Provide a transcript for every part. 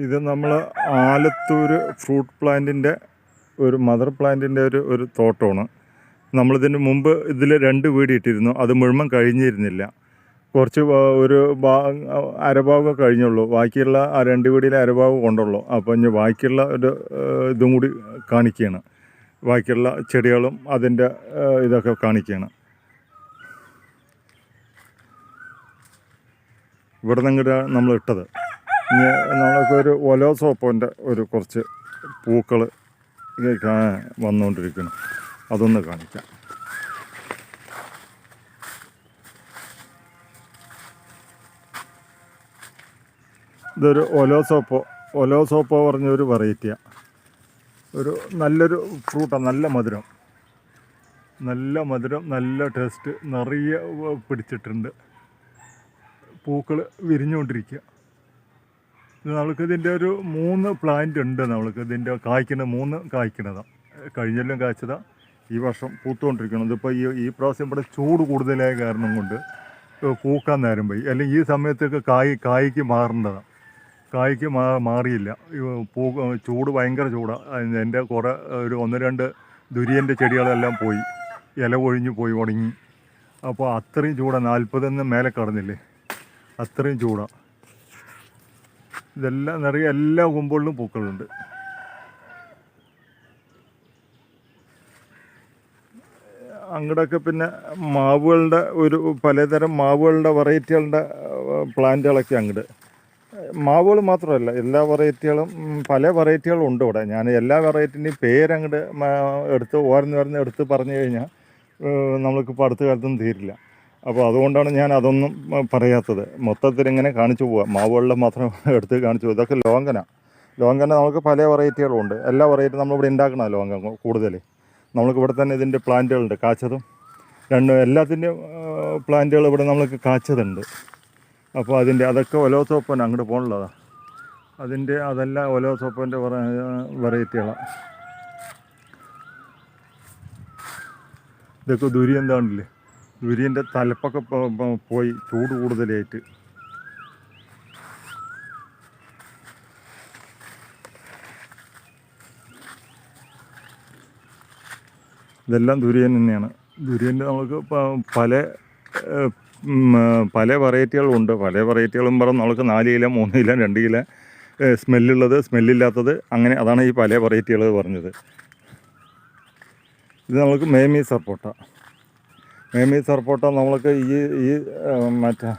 ഇത് നമ്മൾ ആലത്തൂർ ഫ്രൂട്ട് പ്ലാന്റിന്റെ ഒരു മദർ പ്ലാന്റിന്റെ ഒരു ഒരു തോട്ടമാണ്. നമ്മളിതിന് മുമ്പ് ഇതിൽ രണ്ട് വീട് ഇട്ടിരുന്നു. അത് മുഴുവൻ കഴിഞ്ഞിരുന്നില്ല. കുറച്ച് ഒരു ഭാ- അരഭാഗം കഴിഞ്ഞുള്ളൂ. ബാക്കിയുള്ള ആ രണ്ട് വീടിലെ അരഭാഗം കൊണ്ടുള്ളൂ. അപ്പോൾ ഇനി ബാക്കിയുള്ള ഒരു ഇതും കൂടി കാണിക്കുകയാണ് ബാക്കിയുള്ള ചെടികളും അതിന്റെ ഇതൊക്കെ കാണിക്കുകയാണ് ഇവിടെ നിന്ന് നമ്മൾ ഇട്ടത്. ഇനി നമ്മൾക്ക് ഒരു ഒലോസോപ്പോന്റെ ഒരു കുറച്ച് പൂക്കൾ വന്നുകൊണ്ടിരിക്കുന്നു അതൊന്ന് കാണിക്കാം. ഇതൊരു ഒലോസോപ്പോ ഒലോസോപ്പോ പറഞ്ഞൊരു വെറൈറ്റിയാണ് ഒരു നല്ലൊരു ഫ്രൂട്ടാണ് നല്ല മധുരം. നല്ല മധുരം നല്ല ടേസ്റ്റ് നിറയെ പിടിച്ചിട്ടുണ്ട്. പൂക്കൾ വിരിഞ്ഞുകൊണ്ടിരിക്കുക. ഇത് നമ്മൾക്ക് ഇതിന്റെ ഒരു മൂന്ന് പ്ലാന്റ് ഉണ്ട് നമ്മൾക്ക്. ഇതിന്റെ കായ്ക്കുന്ന മൂന്ന് കായ്ക്കുന്നതാണ് കഴിഞ്ഞെല്ലാം കായ്ച്ചതാ. ഈ വർഷം പൂത്തുകൊണ്ടിരിക്കണം ഇതിപ്പോൾ ഈ ഈ പ്രാവശ്യം ഇവിടെ ചൂട് കൂടുതലായ കാരണം കൊണ്ട് പൂക്കാൻ നേരം പോയി. അല്ലെങ്കിൽ ഈ സമയത്തൊക്കെ കായ് കായ്ക്ക് മാറേണ്ടതാണ് കായ്ക്ക് മാ മാറിയില്ല. പൂ ചൂട് ഭയങ്കര ചൂടാണ് എന്റെ കുറേ ഒരു ഒന്ന് രണ്ട് ദുരിയന്റെ ചെടികളെല്ലാം പോയി. ഇല ഒഴിഞ്ഞു പോയി ഉടങ്ങി അപ്പോൾ അത്രയും ചൂടാണ് നാൽപ്പതെന്ന് മേലെ കടന്നില്ലേ? അത്രയും ചൂടാണ് ഇതെല്ലാം നിറയെ എല്ലാ കൊമ്പുകളിലും പൂക്കളുണ്ട്. അങ്ങടൊക്കെ പിന്നെ മാവുകളുടെ ഒരു പലതരം മാവുകളുടെ വെറൈറ്റികളുടെ പ്ലാന്റുകളൊക്കെ അങ്ങട്. മാവുകൾ മാത്രമല്ല എല്ലാ വെറൈറ്റികളും പല വെറൈറ്റികളും ഉണ്ട് ഇവിടെ. ഞാൻ എല്ലാ വെറൈറ്റിന്റെയും പേരങ്ങോട്ട് എടുത്ത് ഓരോന്ന് ഓരോന്ന് എടുത്ത് പറഞ്ഞു കഴിഞ്ഞാൽ നമ്മൾക്കിപ്പോൾ അടുത്ത കാലത്തൊന്നും തീരില്ല. അപ്പോൾ അതുകൊണ്ടാണ് ഞാൻ അതൊന്നും പറയാത്തത്. മൊത്തത്തിൽ ഇങ്ങനെ കാണിച്ചു പോവുക മാവുകളിൽ മാത്രം എടുത്ത് കാണിച്ചു പോകുക ഇതൊക്കെ ലോങ്കന. ലോങ്കന നമുക്ക് പല വെറൈറ്റികളുണ്ട്. എല്ലാ വെറൈറ്റി നമ്മളിവിടെ ഉണ്ടാക്കണ ലോങ്ക കൂടുതൽ. നമ്മൾക്ക് ഇവിടെ തന്നെ ഇതിന്റെ പ്ലാന്റുകളുണ്ട്. കാച്ചതും രണ്ടും എല്ലാത്തിന്റെയും പ്ലാന്റുകൾ ഇവിടെ നമ്മൾക്ക് കാച്ചതുണ്ട്. അപ്പോൾ അതിന്റെ അതൊക്കെ ഒലോസോപ്പൻ അങ്ങോട്ട് പോകണുള്ളതാണ് അതിന്റെ അതെല്ലാം ഒലോസോപ്പന്റെ വെറൈറ്റികളാണ് ഇതൊക്കെ ദുരിയം എന്താണില്ലേ ദുര്യന്റെ തലപ്പൊക്കെ പോയി ചൂട് കൂടുതലായിട്ട്. ഇതെല്ലാം ദുര്യൻ തന്നെയാണ്. ദുര്യന്റെ നമുക്ക് പല പല വെറൈറ്റികളുണ്ട് പല വെറൈറ്റികളും പറഞ്ഞ് നമുക്ക് നാല് കിലോ മൂന്ന് കിലോ രണ്ട് കിലോ സ്മെല്ലുള്ളത് സ്മെല്ലില്ലാത്തത് അങ്ങനെ അതാണ് ഈ പല വെറൈറ്റികൾ പറഞ്ഞത്. ഇത് നമുക്ക് മേമി സർപ്പോട്ട മേമി സർപ്പോട്ട നമ്മൾക്ക് ഈ ഈ മറ്റേ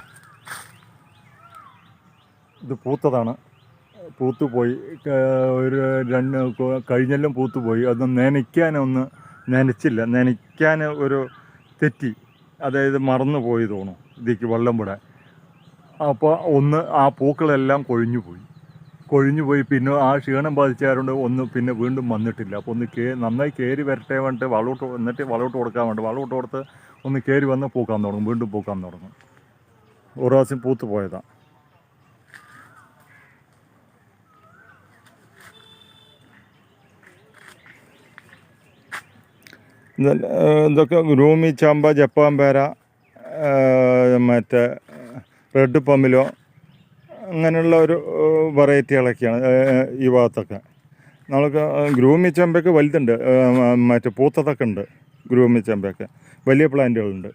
ഇത് പൂത്തതാണ്. പൂത്തുപോയി ഒരു രണ്ട് കഴിഞ്ഞെല്ലാം പൂത്തുപോയി അത് നനയ്ക്കാനൊന്ന് നനച്ചില്ല. നനയ്ക്കാൻ ഒരു തെറ്റി. അതായത് മറന്നു പോയി തോന്നും ഇതിക്ക് വെള്ളം വിടാൻ. അപ്പോൾ ഒന്ന് ആ പൂക്കളെല്ലാം കൊഴിഞ്ഞു പോയി. കൊഴിഞ്ഞു പോയി. പിന്നെ ആ ക്ഷീണം ബാധിച്ചായതുകൊണ്ട് ഒന്ന് പിന്നെ വീണ്ടും വന്നിട്ടില്ല. അപ്പോൾ ഒന്ന് കേ നന്നായി കയറി വരട്ടെ വേണ്ടിട്ട് വളവിട്ട് എന്നിട്ട് വളവിട്ട് കൊടുക്കാൻ വേണ്ടി വളവിട്ട് കൊടുത്ത് ഒന്ന് കയറി വന്ന് പൂക്കാൻ തുടങ്ങും വീണ്ടും പൂക്കാൻ തുടങ്ങും. ഒരു പ്രാവശ്യം പൂത്ത് പോയതാണ് ഇതൊക്കെ ഗ്രൂമി ചാമ്പ ജപ്പാൻ പേര മറ്റേ റെഡ് പമ്മിലോ അങ്ങനെയുള്ള ഒരു വെറൈറ്റികളൊക്കെയാണ് ഈ ഭാഗത്തൊക്കെ. നമുക്ക് ഗ്രൂമി ചമ്പയൊക്കെ വലുതുണ്ട് മറ്റേ പൂത്തതൊക്കെ ഉണ്ട് ഗ്രൂമി ചമ്പയൊക്കെ. വലിയ പ്ലാന്റുകളുണ്ട്.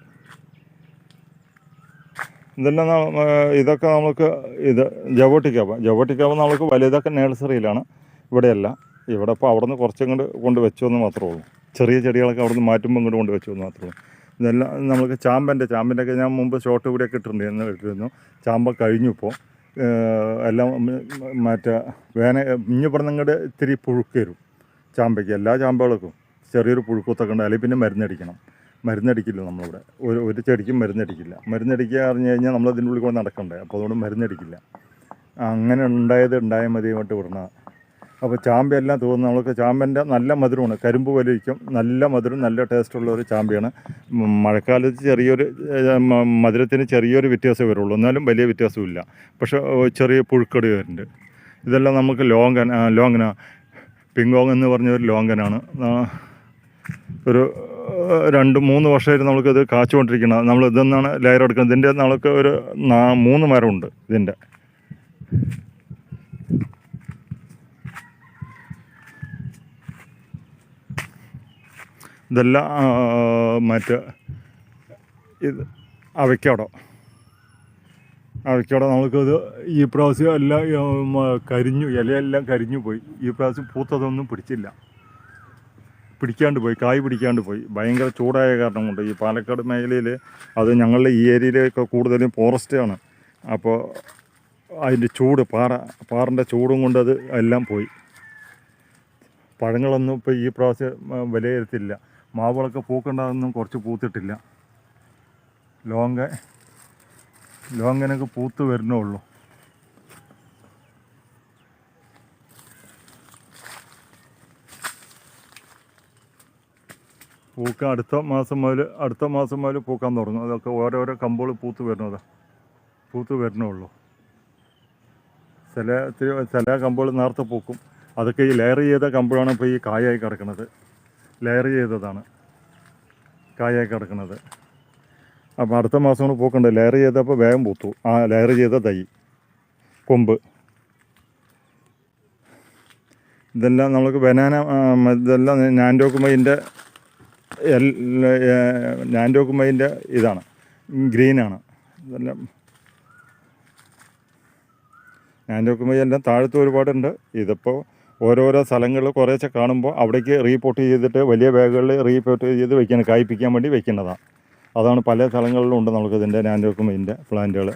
ഇതെല്ലാം ന- ഇതൊക്കെ നമുക്ക് ഇത് ജവോട്ടിക്കാവ. ജവോട്ടിക്കാവ് നമുക്ക് വലുതൊക്കെ നേഴ്സറിയിലാണ്. ഇവിടെയല്ല. ഇവിടെ ഇപ്പോൾ അവിടെ നിന്ന് കുറച്ചും കൊണ്ട് കൊണ്ട് വെച്ചു എന്ന് മാത്രമേ ഉള്ളൂ. ചെറിയ ചെടികളൊക്കെ അവിടെ നിന്ന് മാറ്റുമ്പോൾ കൊണ്ട് വെച്ചു എന്ന് മാത്രമേ ഉള്ളൂ. ഇതെല്ലാം നമുക്ക് ചാമ്പന്റെ ചാമ്പന്റെ ഒക്കെ ഞാൻ മുമ്പ് ഷോർട്ട് കൂടിയൊക്കെ ഇട്ടിട്ടുണ്ട് ഇട്ടിരുന്നു. ചാമ്പ കഴിഞ്ഞു ഇപ്പോൾ എല്ലാം മറ്റേ വേന ഇഞ്ഞു പറഞ്ഞ ഇത്തിരി പുഴുക്ക് വരും. ചാമ്പയ്ക്ക് എല്ലാ ചാമ്പകൾക്കും ചെറിയൊരു പുഴുക്കുത്തൊക്കെ ഉണ്ട്. അല്ലെങ്കിൽ പിന്നെ മരുന്നടിക്കണം. മരുന്നടിക്കില്ല നമ്മളിവിടെ. ഒരു ഒരു ചെടിക്കും മരുന്നടിക്കില്ല. മരുന്നടിക്കുക പറഞ്ഞു കഴിഞ്ഞാൽ നമ്മൾ അതിന്റെ ഉള്ളിൽ കൂടെ നടക്കണ്ടേ? അപ്പോൾ അതുകൊണ്ട് മരുന്നടിക്കില്ല. അങ്ങനെ ഉണ്ടായത് ഉണ്ടായ മതിയുമായിട്ട് വിടണ അപ്പോൾ ചാമ്പയെല്ലാം തോന്നുന്നു. നമ്മൾക്ക് ചാമ്പന്റെ നല്ല മധുരമാണ്. കരിമ്പ് വലിക്കും നല്ല മധുരം നല്ല ടേസ്റ്റുള്ള ഒരു ചാമ്പയാണ്. മഴക്കാലത്ത് ചെറിയൊരു മധുരത്തിന് ചെറിയൊരു വ്യത്യാസമേ വരുള്ളൂ. എന്നാലും വലിയ വ്യത്യാസമില്ല. പക്ഷേ ചെറിയ പുഴുക്കടി വരുന്നുണ്ട്. ഇതെല്ലാം നമുക്ക് ലോങ്കൻ ലോങ്കന. പിങ്കോങ് എന്ന് പറഞ്ഞ ഒരു ലോങ്കനാണ് ഒരു രണ്ട് മൂന്ന് വർഷമായിട്ട് നമ്മൾക്കിത് കാച്ചുകൊണ്ടിരിക്കണം നമ്മൾ ഇതെന്നാണ് ലെയർ എടുക്കുന്നത്. ഇതിന്റെ നമ്മൾക്ക് ഒരു മൂന്ന് മരമുണ്ട് ഇതിന്റെ. ഇതെല്ലാം മറ്റേ ഇത് അവയ്ക്കോടോ. അവയ്ക്കോടെ നമുക്കത് ഈ പ്രാവശ്യം എല്ലാം കരിഞ്ഞു ഇലയെല്ലാം കരിഞ്ഞു പോയി. ഈ പ്രാവശ്യം പൂത്തതൊന്നും പിടിച്ചില്ല. പിടിക്കാണ്ട് പോയി കായ് പിടിക്കാണ്ട് പോയി. ഭയങ്കര ചൂടായ കാരണം കൊണ്ട് ഈ പാലക്കാട് മേഖലയിൽ അത് ഞങ്ങളുടെ ഈ ഏരിയയിലൊക്കെ കൂടുതലും ഫോറസ്റ്റ് ആണ്. അപ്പോൾ അതിന്റെ ചൂട് പാറ പാറിന്റെ ചൂടും കൊണ്ട് അത് എല്ലാം പോയി. പഴങ്ങളൊന്നും ഇപ്പോൾ ഈ പ്രാവശ്യം വിലയിരുത്തില്ല. മാവുകളൊക്കെ പൂക്കേണ്ടതൊന്നും കുറച്ച് പൂത്തിട്ടില്ല. ലോങ്ങ ലോങ്ങനൊക്കെ പൂത്ത് വരുന്നേ ഉള്ളൂ. പൂക്കാൻ അടുത്ത മാസം മുതൽ അടുത്ത മാസം മുതൽ പൂക്കാൻ തുടങ്ങും. അതൊക്കെ ഓരോരോ കമ്പുകൾ പൂത്ത് വരുന്നതാ പൂത്ത് വരണുള്ളൂ ചില ചില കമ്പുകൾ നേരത്തെ പൂക്കും. അതൊക്കെ ഈ ലെയർ ചെയ്ത കമ്പുകളാണ് ഇപ്പോൾ ഈ കായായി കിടക്കുന്നത്. ലെയർ ചെയ്തതാണ്. കായായി കിടക്കുന്നത്. അപ്പോൾ അടുത്ത മാസം കൊണ്ട് പൂക്കുണ്ട്. ലെയർ ചെയ്തപ്പോൾ വേഗം പൂത്തു. ആ ലെയർ ചെയ്ത തൈ. കൊമ്പ്. ഇതെല്ലാം നമുക്ക് ബനാന ഇതെല്ലാം ഞാൻ ഇതെല്ലാം നാൻഡോക്കുമൈന്റെ നാൻഡോക്കുമൈന്റെ ഇതാണ്. ഗ്രീനാണ്. ഇതെല്ലാം നാൻഡോക്കുമൈ എല്ലാം താഴത്ത് ഒരുപാടുണ്ട്. ഇതിപ്പോൾ ഓരോരോ സ്ഥലങ്ങളിൽ കുറേശ്ശെ കാണുമ്പോൾ അവിടേക്ക് റീപോർട്ട് ചെയ്തിട്ട് വലിയ ബാഗുകളിൽ റീപോർട്ട് ചെയ്ത് വെക്കണം കായ്പ്പിക്കാൻ വേണ്ടി വെക്കുന്നതാണ്. അതാണ് പല സ്ഥലങ്ങളിലും ഉണ്ട് നമുക്ക് ഇതിന്റെ നാൻഡോക്കുമൈന്റെ പ്ലാന്റുകൾ.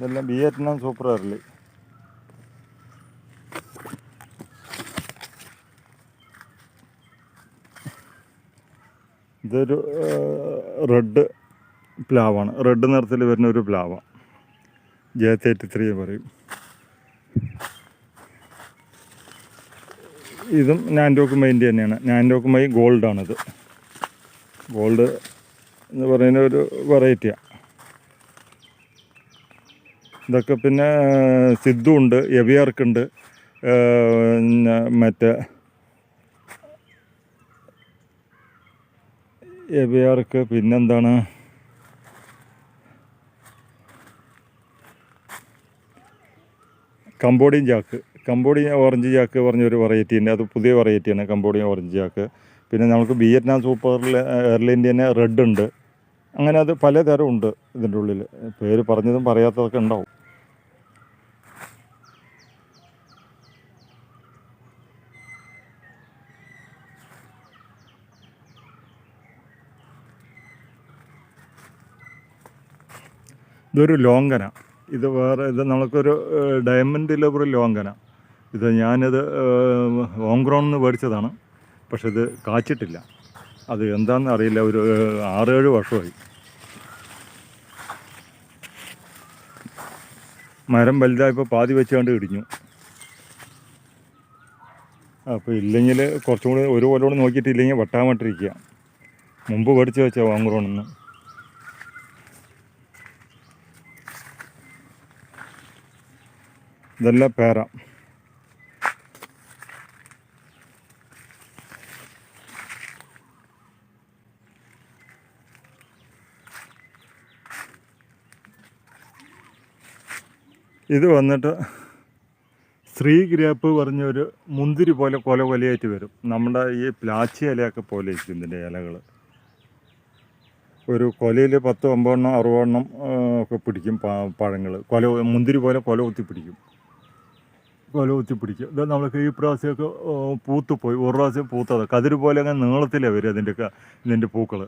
ഇതെല്ലാം വിയറ്റ്നാം സൂപ്പർ അർലി ഇതൊരു റെഡ് പ്ലാവാണ്. റെഡ് നിറത്തിൽ വരുന്ന ഒരു പ്ലാവാണ് ജെ തേർട്ടി ത്രീ പറയും. ഇതും നാൻഡോക്കുമൈന്റെ തന്നെയാണ്. നാൻഡോക്കുമൈ ഗോൾഡാണിത്. ഗോൾഡ് എന്ന് പറയുന്ന ഒരു വെറൈറ്റിയാണ് ഇതൊക്കെ പിന്നെ സിദ്ധു ഉണ്ട് എവിയാർക്കുണ്ട് പിന്നെ മറ്റേ എവിയാർക്ക് പിന്നെന്താണ്? കമ്പോഡിയൻ ചാക്ക്. കമ്പോഡിയൻ ഓറഞ്ച് ചാക്ക് പറഞ്ഞൊരു വെറൈറ്റി ഉണ്ട്. അത് പുതിയ വെറൈറ്റിയാണ് കമ്പോഡിയൻ ഓറഞ്ച് ചാക്ക്. പിന്നെ നമുക്ക് വിയറ്റ്നാം സൂപ്പർ തന്നെ റെഡ് ഉണ്ട്. അങ്ങനെ അത് പലതരം ഉണ്ട് ഇതിന്റെ ഉള്ളിൽ പേര് പറഞ്ഞതും പറയാത്തതൊക്കെ ഉണ്ടാവും. ഇതൊരു ലോങ്കന. ഇത് വേറെ ഇത് നമുക്കൊരു ഡയമണ്ട് ഒരു ലോങ്കന. ഇത് ഞാനിത് ഓങ്ക്രോൺ എന്ന് മേടിച്ചതാണ്. പക്ഷെ ഇത് കാച്ചിട്ടില്ല. അത് എന്താണെന്ന് അറിയില്ല. ഒരു ആറേഴ് വർഷമായി. മരം വലുതായപ്പോൾ പാതി വെച്ചുകൊണ്ട് ഇടിഞ്ഞു. അപ്പോൾ ഇല്ലെങ്കിൽ കുറച്ചും കൂടി ഒരു കൊല്ലോട് നോക്കിയിട്ടില്ലെങ്കിൽ വെട്ടാമട്ടിരിക്കുക. മുമ്പ് മേടിച്ച് വെച്ചാൽ ഓങ്ക്രോണിന്ന് ഇതെല്ലാം പേര. ഇത് വന്നിട്ട് സ്ത്രീ ഗ്രേപ്പ് പറഞ്ഞൊരു മുന്തിരി പോലെ കൊല കൊലയായിട്ട് വരും. നമ്മുടെ ഈ പ്ലാച്ചി ഇലയൊക്കെ പോലെ ഇരിക്കും ഇതിന്റെ ഇലകൾ ഒരു കൊലയിൽ പത്ത് ഒമ്പതെണ്ണം അറുപതെണ്ണം ഒക്കെ പിടിക്കും പഴങ്ങൾ കൊല മുന്തിരി പോലെ കൊല കുത്തി പിടിക്കും. കൊല കുത്തി പിടിക്കും. ഇത് നമ്മൾക്ക് ഈ പ്രാവശ്യമൊക്കെ പൂത്തുപോയി. പൂത്ത് പോയി ഒരു പ്രാവശ്യം പൂത്തത്. കതിര് പോലെ അങ്ങനെ നീളത്തിലേ വരും അതിന്റെ ഇതിന്റെ പൂക്കൾ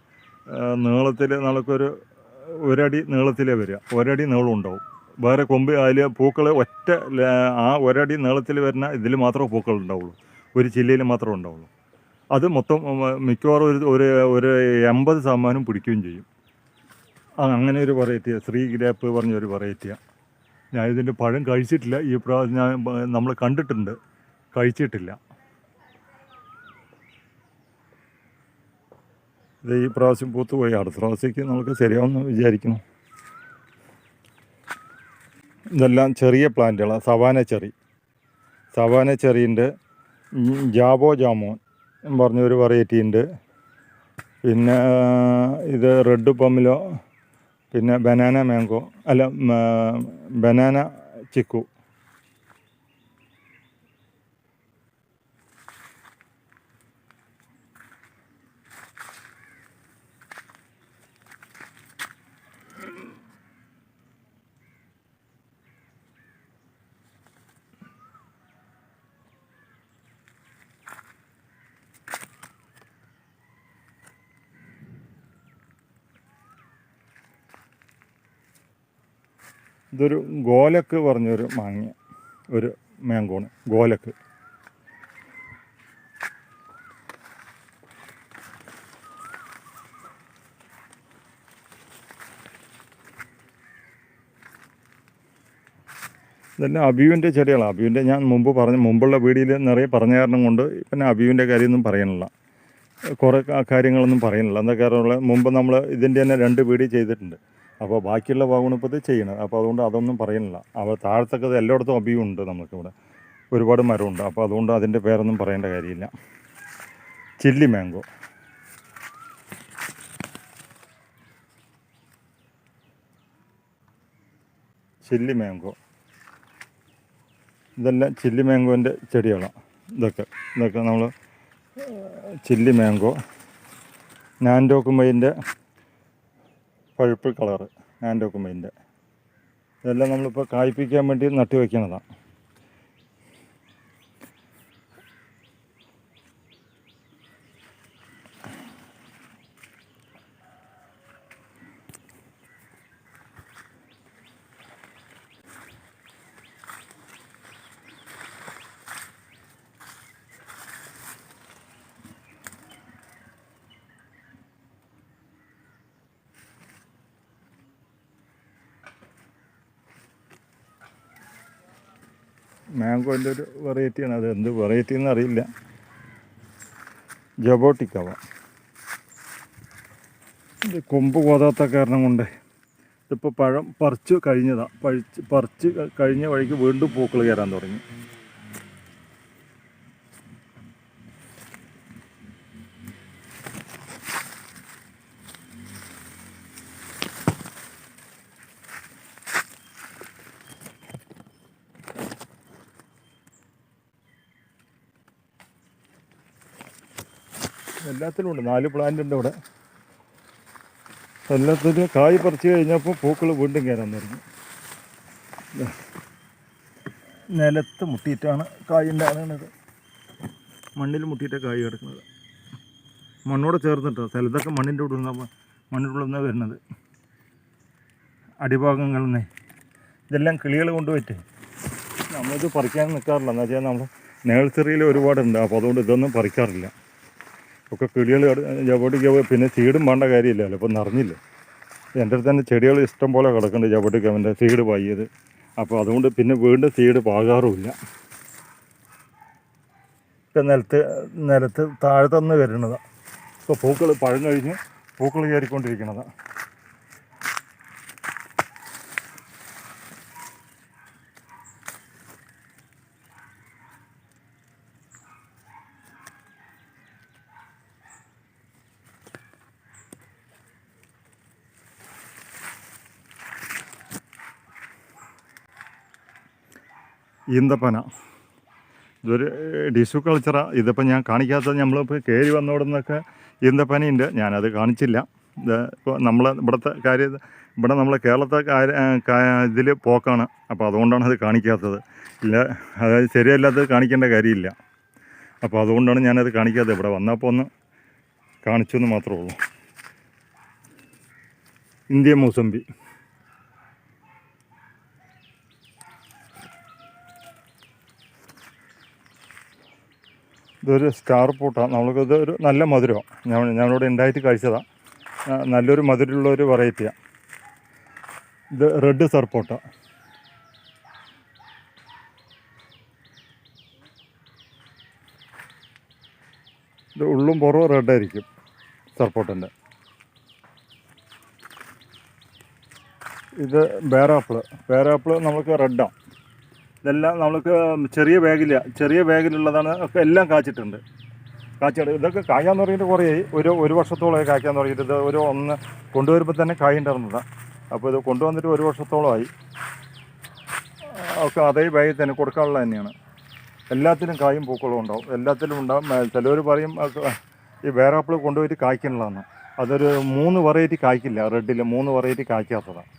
നീളത്തിൽ നമുക്കൊരു ഒരടി നീളത്തിലേ വരിക. ഒരടി നീളം ഉണ്ടാവും. വേറെ കൊമ്പ് അതിൽ പൂക്കൾ ഒറ്റ ആ ഒരടി നീളത്തിൽ വരുന്ന ഇതിൽ മാത്രമേ പൂക്കൾ ഉണ്ടാവുള്ളൂ. ഒരു ചില്ലയിൽ മാത്രമേ ഉണ്ടാവുള്ളൂ. അത് മൊത്തം മിക്കവാറും ഒരു ഒരു ഒരു എൺപത് ശതമാനം പിടിക്കുകയും ചെയ്യും. അങ്ങനെ ഒരു വെറൈറ്റിയാണ് ശ്രീ ഗ്രാപ്പ് പറഞ്ഞ ഒരു വെറൈറ്റിയാണ് ഞാൻ ഇതിന്റെ പഴം കഴിച്ചിട്ടില്ല. ഈ പ്രാവശ്യം ഞാൻ നമ്മൾ കണ്ടിട്ടുണ്ട്. കഴിച്ചിട്ടില്ല. ഇത് ഈ പ്രാവശ്യം പൂത്ത് പോയി അടുത്ത പ്രാവശ്യത്തേക്ക് നമുക്ക് ശരിയാവുമെന്ന് വിചാരിക്കുന്നു. ഇതെല്ലാം ചെറിയ പ്ലാന്റുകളാണ് സവാന ചെറി. സവാന ചെറിയുണ്ട് ജാബോ ജാമോൻ പറഞ്ഞൊരു വെറൈറ്റി ഉണ്ട്. പിന്നെ ഇത് റെഡ് പമ്മിലോ പിന്നെ ബനാന മാംഗോ അല്ല ബനാന ചിക്കു ഇതൊരു ഗോലക്ക് പറഞ്ഞൊരു മാങ്ങ ഒരു മാങ്കോണ് ഗോലക്ക്. ഇതെല്ലാം അബിയുവിന്റെ ചെടികളാണ് അബിയുവിന്റെ ഞാൻ മുമ്പ് പറഞ്ഞ മുമ്പുള്ള വീടിൽ നിറയെ പറഞ്ഞ കാരണം കൊണ്ട് പിന്നെ അബിയുവിന്റെ കാര്യമൊന്നും പറയണില്ല. കുറേ കാര്യങ്ങളൊന്നും പറയുന്നില്ല എന്താ കാരണമുള്ള മുമ്പ് നമ്മൾ ഇതിന്റെ തന്നെ രണ്ട് വീഡിയോ ചെയ്തിട്ടുണ്ട്. അപ്പോൾ ബാക്കിയുള്ള ഭാഗമാണ് ഇപ്പോൾ ചെയ്യുന്നത്. അപ്പോൾ അതുകൊണ്ട് അതൊന്നും പറയുന്നില്ല. അപ്പോൾ താഴത്തൊക്കെ എല്ലായിടത്തും അബിയും ഉണ്ട് നമുക്കിവിടെ ഒരുപാട് മരമുണ്ട്. അപ്പോൾ അതുകൊണ്ട് അതിന്റെ പേരൊന്നും പറയേണ്ട കാര്യമില്ല. Chilli mango. Chilli mango. ഇതെല്ലാം ചില്ലി മാംഗോന്റെ ചെടികളാണ് ഇതൊക്കെ. ഇതൊക്കെ നമ്മൾ ചില്ലി മാംഗോ. നാൻഡോക്കുമ്പൈന്റെ പഴുപ്പ് കളറ് നാൻഡോക്കുമ്പൈന്റെ ഇതെല്ലാം നമ്മളിപ്പോൾ കായ്പ്പിക്കാൻ വേണ്ടി നട്ടു വയ്ക്കണതാണ് മാംഗോന്റെ ഒരു വെറൈറ്റിയാണ്. അത് എന്ത് വെറൈറ്റി എന്ന് അറിയില്ല. ജബോട്ടിക്കവ. ഇത് കൊമ്പ് കോതാത്ത കാരണം കൊണ്ട് ഇതിപ്പോൾ പഴം പറിച്ച് കഴിഞ്ഞതാണ് പഴിച്ച് പറിച്ച് കഴിഞ്ഞ വഴിക്ക് വീണ്ടും പൂക്കൾ കയറാൻ തുടങ്ങി. എല്ലാത്തിലും ഉണ്ട്. നാല് പ്ലാന്റ് ഉണ്ട് ഇവിടെ. എല്ലാത്തിലും കായ് പറിച്ചു കഴിഞ്ഞപ്പോൾ പൂക്കൾ വീണ്ടും കയറാൻ തുടങ്ങി. നിലത്ത് മുട്ടിയിട്ടാണ് കായ് ഉണ്ടാകുന്നത്. മണ്ണിൽ മുട്ടിയിട്ട കായ് കിടക്കുന്നത്. മണ്ണോട് ചേർന്നിട്ടോ. ചിലതൊക്കെ മണ്ണിന്റെ ഉള്ളിൽ നിന്ന് മണ്ണിന്റെ ഉള്ളിൽ നിന്നാണ് വരുന്നത്. അടിഭാഗങ്ങളിൽ നിന്ന്. ഇതെല്ലാം കിളികൾ കൊണ്ടുപോയിട്ട്. നമ്മളിത് പറിക്കാൻ നിൽക്കാറില്ല. എന്ന് വെച്ചാൽ നമ്മൾ നേഴ്സറിയിൽ ഒരുപാടുണ്ട്. അപ്പോൾ അതുകൊണ്ട് ഇതൊന്നും പറിക്കാറില്ല. ഒക്കെ കിളികൾ ജബോട്ടിക്ക് പിന്നെ സീഡും വേണ്ട കാര്യമില്ലല്ലോ ഇപ്പം നിറഞ്ഞില്ല? എന്റെ അടുത്ത് തന്നെ ചെടികൾ ഇഷ്ടം പോലെ കിടക്കുന്നുണ്ട് ജബോട്ടിക്ക് അവന്റെ സീഡ് പായത് അപ്പോൾ അതുകൊണ്ട് പിന്നെ വീണ്ടും സീഡ് പാകാറുമില്ല. ഇപ്പം നിലത്ത് നിലത്ത് താഴത്തുനിന്ന് വരുന്നതാണ് ഇപ്പോൾ പൂക്കൾ പഴം കഴിഞ്ഞ് പൂക്കൾ കയറിക്കൊണ്ടിരിക്കുന്നതാണ് ഈന്തപ്പന. ഇതൊരു ഡിഷു കൾച്ചറാണ് ഇതിപ്പോൾ ഞാൻ കാണിക്കാത്ത നമ്മളിപ്പോൾ കയറി വന്നോടുന്നൊക്കെ ഈന്തപ്പനയുണ്ട്. ഞാനത് കാണിച്ചില്ല. ഇത് ഇപ്പോൾ നമ്മൾ ഇവിടുത്തെ കാര്യം ഇവിടെ നമ്മളെ കേരളത്തെ ഇതിൽ പോക്കാണ്. അപ്പോൾ അതുകൊണ്ടാണ് അത് കാണിക്കാത്തത്. ഇല്ല അതായത് ശരിയല്ലാത്തത് കാണിക്കേണ്ട കാര്യമില്ല. അപ്പോൾ അതുകൊണ്ടാണ് ഞാനത് കാണിക്കാത്തത്. ഇവിടെ വന്നപ്പോൾ ഒന്ന് കാണിച്ചു എന്ന് മാത്രമേ ഉള്ളൂ. ഇന്ത്യ മൂസമ്പി. ഇതൊരു സ്റ്റാർ പൂട്ടാണ് നമ്മൾക്കിത് ഒരു നല്ല മധുരമാണ് ഞാൻ ഞാനിവിടെ ഉണ്ടായിട്ട് കഴിച്ചതാണ് നല്ലൊരു മധുരമുള്ള ഒരു വെറൈറ്റിയാണ് ഇത് റെഡ് സർപ്പോട്ട ഇത് ഉള്ളും പുറവും റെഡായിരിക്കും സർപ്പോട്ടന്റെ ഇത് ബേറാപ്പിൾ ബേറാപ്പിൾ നമുക്ക് റെഡാണ് ഇതെല്ലാം നമ്മൾക്ക് ചെറിയ ബാഗില്ല ചെറിയ ബാഗിലുള്ളതാണ് ഒക്കെ എല്ലാം കാച്ചിട്ടുണ്ട്. കാച്ചിട്ട് ഇതൊക്കെ കായ്ക്കാൻ തുടങ്ങിയിട്ട് കുറേ ഒരു ഒരു വർഷത്തോളമായി കായ്ക്കാൻ തുടങ്ങിയിട്ട്. ഇത് ഒരു ഒന്ന് കൊണ്ടുവരുമ്പോൾ തന്നെ കായ ഉണ്ടായിരുന്നതാണ് അപ്പോൾ ഇത് കൊണ്ടുവന്നിട്ട് ഒരു വർഷത്തോളമായി ഒക്കെ അതേ ബാഗിൽ തന്നെ കൊടുക്കാനുള്ള തന്നെയാണ്. എല്ലാത്തിലും കായും പൂക്കളും ഉണ്ടാവും. എല്ലാത്തിലും ഉണ്ടാവും. ചിലവർ പറയും ഈ വേറാപ്പിൾ കൊണ്ടുപോയിട്ട് കായ്ക്കാനുള്ളതാണ് അതൊരു മൂന്ന് വെറൈറ്റി കായ്ക്കില്ല. റെഡിൽ മൂന്ന് വെറൈറ്റി കായ്ക്കാത്തതാണ്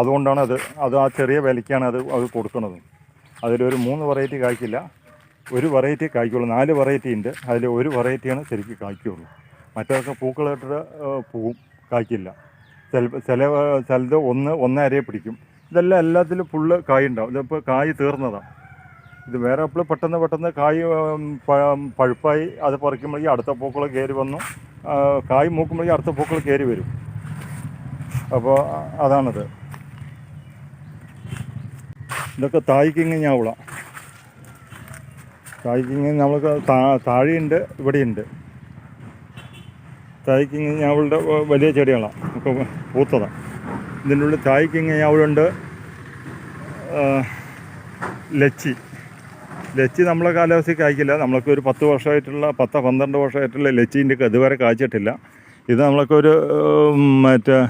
അതുകൊണ്ടാണ് അത് അത് ആ ചെറിയ വിലയ്ക്കാണ് അത് അത് കൊടുക്കുന്നത്. അതിലൊരു മൂന്ന് വെറൈറ്റി കായ്ക്കില്ല. ഒരു വെറൈറ്റി കായ്ക്കുള്ളൂ. നാല് വെറൈറ്റി ഉണ്ട്. അതിൽ ഒരു വെറൈറ്റിയാണ് ശരിക്കും കായ്ക്കുള്ളൂ. മറ്റൊക്കെ പൂക്കളിട്ടിട്ട് പൂവും കായ്ക്കില്ല. ചില ചില ചിലത് ഒന്ന് ഒന്നരയെ പിടിക്കും. ഇതെല്ലാം എല്ലാത്തിലും ഫുള്ള് കായ് ഉണ്ടാവും. ഇതിപ്പോൾ കായ് തീർന്നതാണ് ഇത് വേറെ അപ്പോൾ പെട്ടെന്ന് പെട്ടെന്ന് കായ് പഴുപ്പായി അത് പറിക്കുമ്പോഴേക്കും അടുത്ത പൂക്കൾ കയറി വന്നു. കായ് മൂക്കുമ്പോഴേക്കും അടുത്ത പൂക്കൾ കയറി വരും. അപ്പോൾ അതാണത്. ഇതൊക്കെ തായ്ക്കിങ് ഞാവള. തായ്ക്കിങ് നമ്മൾക്ക് താ- താഴെയുണ്ട് ഇവിടെയുണ്ട്. തായ്ക്കിങ് ഞാവളുടെ വലിയ ചെടികളാണ് ഒക്കെ പൂത്തതാണ് ഇതിന്റെ ഉള്ളിൽ തായ്ക്കിങ് ഞാവളുണ്ട് ലച്ചി. ലച്ചി നമ്മളെ കാലാവസ്ഥയ്ക്ക് കായ്ക്കില്ല. നമ്മൾക്ക് ഒരു പത്ത് വർഷമായിട്ടുള്ള പത്ത് പന്ത്രണ്ട് വർഷമായിട്ടുള്ള ലച്ചീന്റെ ഒക്കെ ഇതുവരെ കായ്ച്ചിട്ടില്ല. ഇത് നമ്മളൊക്കെ ഒരു മറ്റേ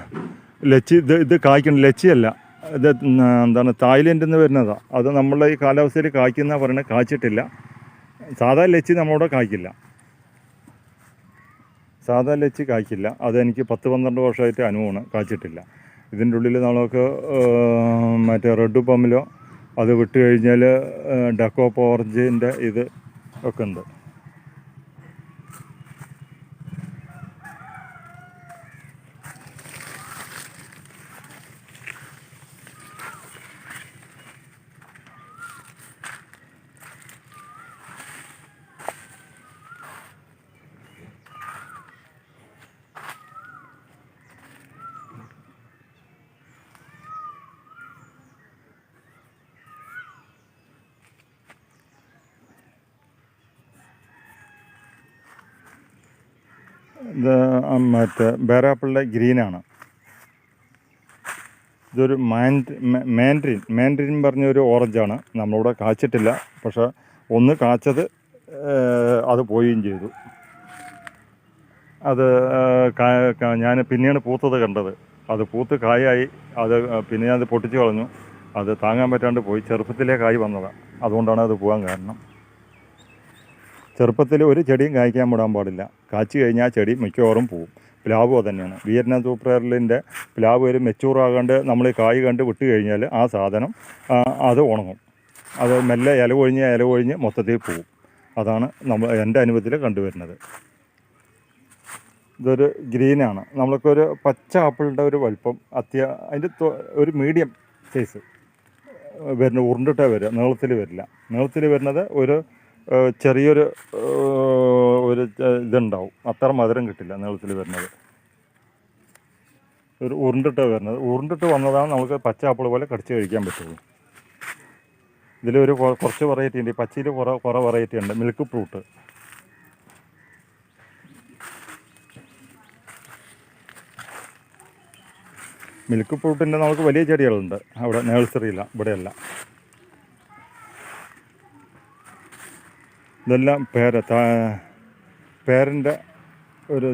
ലച്ചി ഇത് ഇത് കായ്ക്കണം ലച്ചിയല്ല. ഇത് എന്താണ് തായ്ലൻഡിൽ നിന്ന് വരുന്നതാണ് അത് നമ്മളെ ഈ കാലാവസ്ഥയിൽ കായ്ക്കുന്ന പറയുന്നത് കായ്ച്ചിട്ടില്ല സാധാ ലച്ചി നമ്മളോട് കായ്ക്കില്ല. സാധാ ലച്ചി കായ്ക്കില്ല. അതെനിക്ക് പത്ത് പന്ത്രണ്ട് വർഷമായിട്ട് അനുഭവമാണ്. കായ്ച്ചിട്ടില്ല ഇതിന്റെ ഉള്ളിൽ ഏർ, മറ്റേ റെഡ് പമ്മിലോ അത് വിട്ട് ഡക്കോ പോർജിന്റെ ഇത് ഒക്കെ ഉണ്ട്. മറ്റേ ബേറാപ്പിളിന്റെ ഗ്രീനാണ് ഇതൊരു മാൻഡ് മാൻഡ്രിൻ മാൻഡ്രിൻ പറഞ്ഞ ഒരു ഓറഞ്ചാണ് നമ്മളിവിടെ കാച്ചിട്ടില്ല. പക്ഷേ ഒന്ന് കാച്ചത് അത് പോവുകയും ചെയ്തു. അത് ഞാൻ പിന്നെയാണ് പൂത്തത് കണ്ടത്. അത് പൂത്ത് കായായി. അത് പിന്നെ അത് പൊട്ടിച്ച് കളഞ്ഞു. അത് താങ്ങാൻ പറ്റാണ്ട് പോയി. ചെറുപ്പത്തിലേ കായ് വന്നതാണ്. അതുകൊണ്ടാണ് അത് പോകാൻ കാരണം. ചെറുപ്പത്തിൽ ഒരു ചെടിയും കായ്ക്കാൻ വിടാൻ പാടില്ല. കാച്ചു കഴിഞ്ഞാൽ ചെടി മിക്കവാറും പോവും. പ്ലാവ് തന്നെയാണ് വിയറ്റ്നാം സൂപ്പറിന്റെ പ്ലാവ് ഒരു മെച്ചൂർ ആകാണ്ട് നമ്മൾ കായ് കണ്ട് വിട്ട് കഴിഞ്ഞാൽ ആ സാധനം അത് ഉണങ്ങും. അത് മെല്ലെ ഇല കൊഴിഞ്ഞ് ഇല കൊഴിഞ്ഞ് മൊത്തത്തിൽ പോവും. അതാണ് നമ്മൾ എന്റെ അനുഭവത്തിൽ കണ്ടുവരുന്നത്. ഇതൊരു ഗ്രീനാണ്. നമ്മൾക്ക് ഒരു പച്ച ആപ്പിളിന്റെ ഒരു വലിപ്പം അത്യ അതിന്റെ ഒരു മീഡിയം സൈസ്. വരുന്ന ഉരുണ്ടിട്ടേ വരിക നീളത്തിൽ വരില്ല. നീളത്തിൽ വരുന്നത് ഒരു ചെറിയൊരു ഒരു ഇതുണ്ടാവും. അത്ര മധുരം കിട്ടില്ല നീളത്തിൽ വരുന്നത്. ഒരു ഉരുണ്ടിട്ട് വരുന്നത്. ഉരുണ്ടിട്ട് വന്നതാണ് നമുക്ക് പച്ച ആപ്പിൾ പോലെ കടിച്ച് കഴിക്കാൻ പറ്റുള്ളൂ. ഇതിലൊരു കുറച്ച് വെറൈറ്റി ഉണ്ട്. പച്ചയിൽ കുറേ കുറേ വെറൈറ്റി ഉണ്ട്. മിൽക്ക് ഫ്രൂട്ട് മിൽക്ക് ഫ്രൂട്ടിന്റെ നമുക്ക് വലിയ ചെടികളുണ്ട്. അവിടെ നേഴ്സറിയില്ല ഇവിടെയല്ല. ഇതെല്ലാം പേര പേരന്റെ ഒരു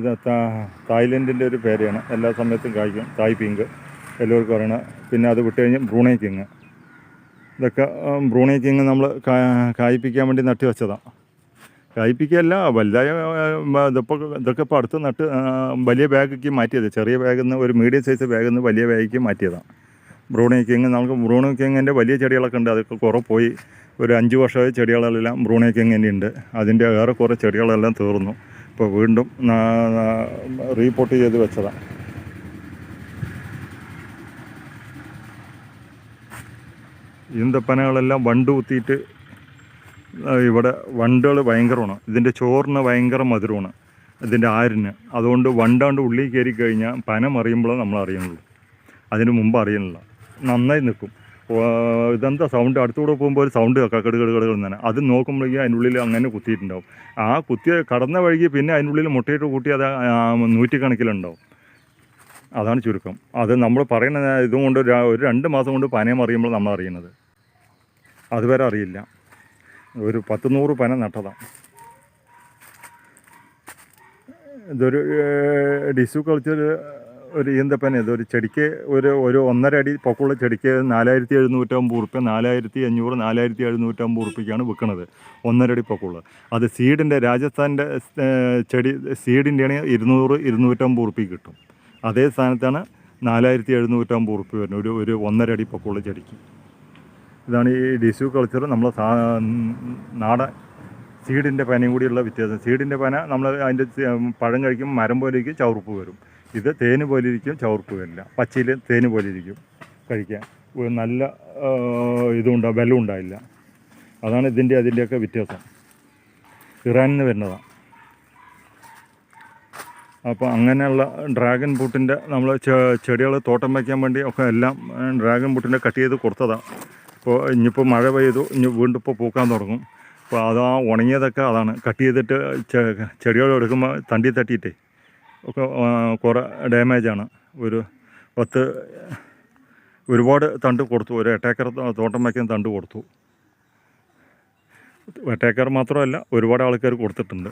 തായ്ലൻഡിന്റെ ഒരു പേരയാണ്. എല്ലാ സമയത്തും കായ്ക്കും. Thai pink. എല്ലാവർക്കും അറിയണം പിന്നെ അത് വിട്ട് കഴിഞ്ഞ് ബ്രൂണൈ കിങ്. ഇതൊക്കെ ബ്രൂണൈ കിങ് നമ്മൾ കായ്പ്പിക്കാൻ വേണ്ടി നട്ട് വെച്ചതാണ് കായ്പ്പിക്കുകയല്ല വലുതായ ഇതിപ്പോൾ ഇതൊക്കെ ഇപ്പോൾ അടുത്ത് നട്ട് വലിയ ബാഗിക്ക് മാറ്റിയത്. ചെറിയ ബാഗിൽ നിന്ന് ഒരു മീഡിയം സൈസ് ബാഗിൽ നിന്ന് വലിയ ബാഗിക്ക് മാറ്റിയതാണ് ബ്രൂണൈ കിങ് നമുക്ക് ബ്രൂണൈ കിങ്ങിന്റെ വലിയ ചെടികളൊക്കെ ഉണ്ട്. അതൊക്കെ കുറേ പോയി. ഒരു അഞ്ച് വർഷമായി ചെടികളെല്ലാം ബ്രൂണൈ കിങ്ങിന്റെ ഉണ്ട്. അതിന്റെ ഏറെ കുറേ ചെടികളെല്ലാം തീർന്നു. ഇപ്പോൾ വീണ്ടും റീപോർട്ട് ചെയ്ത് വെച്ചതാണ് ഈന്തപ്പനകളെല്ലാം വണ്ട് കുത്തിയിട്ട് ഇവിടെ വണ്ടുകൾ ഭയങ്കരമാണ്. ഇതിന്റെ ചോറിന് ഭയങ്കര മധുരമാണ്. ഇതിന്റെ ആരിന്. അതുകൊണ്ട് വണ്ടാണ്ട് ഉള്ളിൽ കയറി കഴിഞ്ഞാൽ പനം അറിയുമ്പോഴേ നമ്മൾ അറിയുന്നുള്ളൂ അതിന് മുമ്പ് അറിയുന്നില്ല. നന്നായി നിൽക്കും. ഇതെന്താ സൗണ്ട് അടുത്തൂടെ പോകുമ്പോൾ ഒരു സൗണ്ട് കേൾക്കാം. കടുകട് കടുകൾ തന്നെ അത് നോക്കുമ്പോഴേക്കും അതിന്റെ ഉള്ളിൽ അങ്ങനെ കുത്തിയിട്ടുണ്ടാവും. ആ കുത്തിയ കടന്ന വഴിക്ക് പിന്നെ അതിന്റെ ഉള്ളിൽ മുട്ടയിട്ട് കൂട്ടി അത് നൂറ്റിക്കണക്കിലുണ്ടാവും. അതാണ് ചുരുക്കം. അത് നമ്മൾ പറയുന്ന ഇതുകൊണ്ട് ഒരു രണ്ട് മാസം കൊണ്ട് പനയം അറിയുമ്പോൾ നമ്മൾ അറിയുന്നത്. അതുവരെ അറിയില്ല. ഒരു പത്ത് നൂറ് പന നട്ടതാണ് ഇതൊരു ഡിസു കൾച്ചർ ഒരു ഈന്തപ്പന ഇത് ഒരു ചെടിക്ക് ഒരു ഒരു ഒന്നര അടി പൊക്കമുള്ള ചെടിക്ക് നാലായിരത്തി എഴുന്നൂറ്റമ്പത് റുപ്യ നാലായിരത്തി അഞ്ഞൂറ് നാലായിരത്തി എഴുന്നൂറ്റമ്പത് റുപ്യക്കാണ് വിൽക്കുന്നത് ഒന്നര അടി പൊക്കമുള്ളത് അത് സീഡിന്റെ രാജസ്ഥാന്റെ ചെടി സീഡിന്റെ ആണെങ്കിൽ ഇരുന്നൂറ് ഇരുന്നൂറ്റമ്പത് റുപ്യ കിട്ടും. അതേ സ്ഥാനത്താണ് നാലായിരത്തി എഴുന്നൂറ്റമ്പത് റുപ്യ വരുന്നത്. ഒരു ഒരു ഒന്നര അടി പൊക്കമുള്ള ചെടിക്ക്. ഇതാണ് ഈ ഡിസ്യൂ കൾച്ചർ. നമ്മളെ നാടൻ സീഡിന്റെ പനയും കൂടിയുള്ള വ്യത്യാസം. സീഡിന്റെ പന നമ്മൾ അതിന്റെ പഴം കഴിക്കുമ്പോൾ മരം പോലേക്ക് ചവറുപ്പ് വരും. ഇത് തേന് പോലെ ഇരിക്കും ചവറുപ്പ് വരില്ല. പച്ചയിൽ തേന് പോലെ ഇരിക്കും. കഴിക്കാൻ. നല്ല ആ, ഇതുണ്ടാ ബലം ഉണ്ടായില്ല. അതാണ് ഇതിന്റെ അതിന്റെയൊക്കെ വ്യത്യാസം. ഇറാനിൽ നിന്ന് വരുന്നതാണ് അപ്പോൾ അങ്ങനെയുള്ള ഡ്രാഗൺ ബൂട്ടിന്റെ നമ്മൾ ചെടികൾ തോട്ടം വയ്ക്കാൻ വേണ്ടി ഒക്കെ എല്ലാം ഡ്രാഗൺ ബൂട്ടിന്റെ കട്ട് ചെയ്ത് കൊടുത്തതാണ് ഇപ്പോൾ ഇനിയിപ്പോൾ മഴ പെയ്തു ഇനി വീണ്ടും ഇപ്പോൾ പൂക്കാൻ തുടങ്ങും. അപ്പോൾ അത് ഉണങ്ങിയതൊക്കെ അതാണ്. കട്ട് ചെയ്തിട്ട് ചെടികൾ എടുക്കുമ്പോൾ തണ്ടി തട്ടിയിട്ടേ. ഒക്കെ കുറേ ഡാമേജാണ് ഒരു പത്ത് ഒരുപാട് തണ്ട് കൊടുത്തു. ഒരു എട്ടേക്കർ തോട്ടം വയ്ക്കാൻ തണ്ട് കൊടുത്തു. എട്ടേക്കർ മാത്രമല്ല ഒരുപാട് ആൾക്കാർ കൊടുത്തിട്ടുണ്ട്.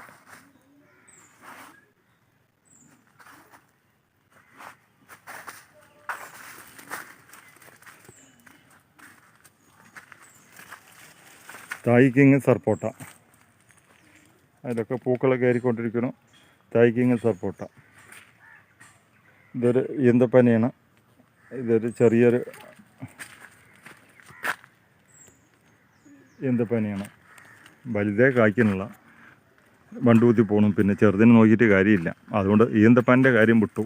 തായ്ക്കിങ് കിങ് സർപ്പോട്ട അതിലൊക്കെ പൂക്കൾ കയറിക്കൊണ്ടിരിക്കണം തായ് സപ്പോട്ട. ഇതൊരു ഈന്തപ്പനയാണ്. ഇതൊരു ചെറിയൊരു ഈന്തപ്പനയാണ്. വലുതേ കായ്ക്കുന്നില്ല. വണ്ടൂത്തി പോകണം പിന്നെ ചെറുതിനെ നോക്കിയിട്ട് കാര്യമില്ല. അതുകൊണ്ട് ഈന്തപ്പന്റെ കാര്യം വിട്ടു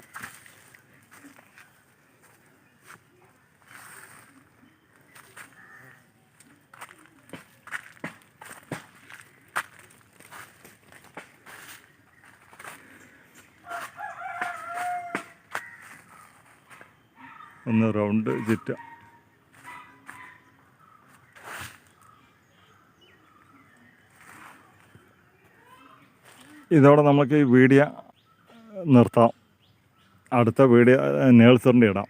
ഒന്ന് റൗണ്ട് ചുറ്റ ഇതോടെ നമുക്ക് ഈ വീഡിയോ നിർത്താം. അടുത്ത വീഡിയോ നേഴ്സറിന്റെ ഇടാം.